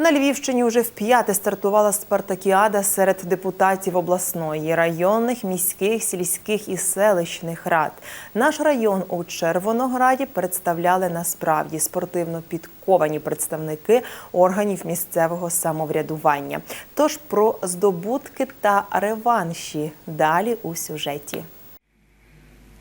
На Львівщині вже вп'яте стартувала спартакіада серед депутатів обласної, районних, міських, сільських і селищних рад. Наш район у Червонограді представляли насправді спортивно підковані представники органів місцевого самоврядування. Тож про здобутки та реванші далі у сюжеті.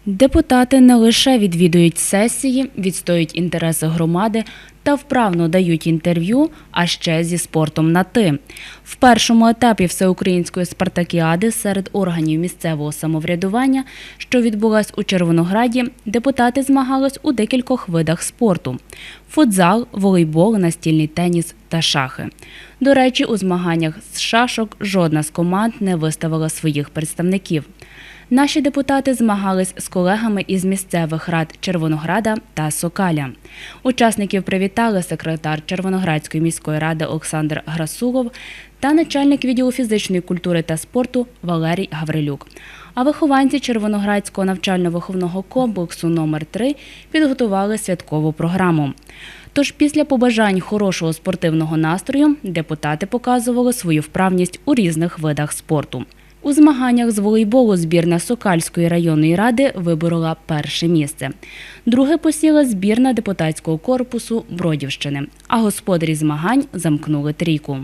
Депутати не лише відвідують сесії, відстоюють інтереси громади та вправно дають інтерв'ю, а ще зі спортом на ти. В першому етапі всеукраїнської спартакіади серед органів місцевого самоврядування, що відбулась у Червонограді, депутати змагались у декількох видах спорту: футзал, волейбол, настільний теніс та шахи. До речі, у змаганнях з шашок жодна з команд не виставила своїх представників. Наші депутати змагались з колегами із місцевих рад Червонограда та Сокаля. Учасників привітали секретар Червоноградської міської ради Олександр Грасулов та начальник відділу фізичної культури та спорту Валерій Гаврилюк. А вихованці Червоноградського навчально-виховного комплексу номер 3 підготували святкову програму. Тож після побажань хорошого спортивного настрою депутати показували свою вправність у різних видах спорту. У змаганнях з волейболу збірна Сокальської районної ради виборола перше місце. Друге посіла збірна депутатського корпусу Бродівщини, а господарі змагань замкнули трійку.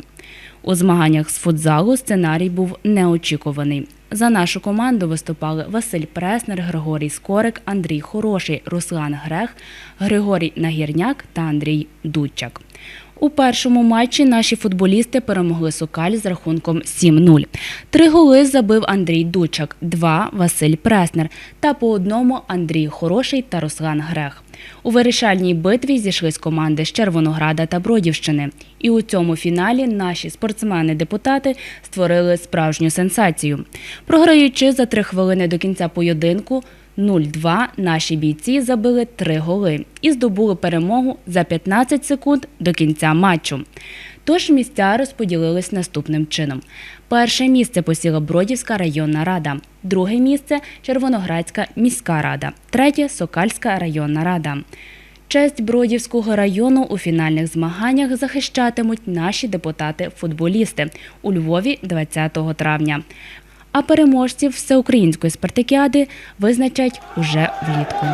У змаганнях з футзалу сценарій був неочікуваний. За нашу команду виступали Василь Преснер, Григорій Скорик, Андрій Хороший, Руслан Грех, Григорій Нагірняк та Андрій Дудчак. У першому матчі наші футболісти перемогли Сокаль з рахунком 7-0. Три голи забив Андрій Дучак, два Василь Преснер та по одному Андрій Хороший та Руслан Грех. У вирішальній битві зійшлись команди з Червонограда та Бродівщини. І у цьому фіналі наші спортсмени-депутати створили справжню сенсацію. Програючи за три хвилини до кінця поєдинку, 0-2 наші бійці забили три голи і здобули перемогу за 15 секунд до кінця матчу. Тож місця розподілились наступним чином. Перше місце посіла Бродівська районна рада, друге місце Червоноградська міська рада, третє Сокальська районна рада. Честь Бродівського району у фінальних змаганнях захищатимуть наші депутати-футболісти у Львові 20 травня а переможців всеукраїнської спартакіади визначать уже влітку.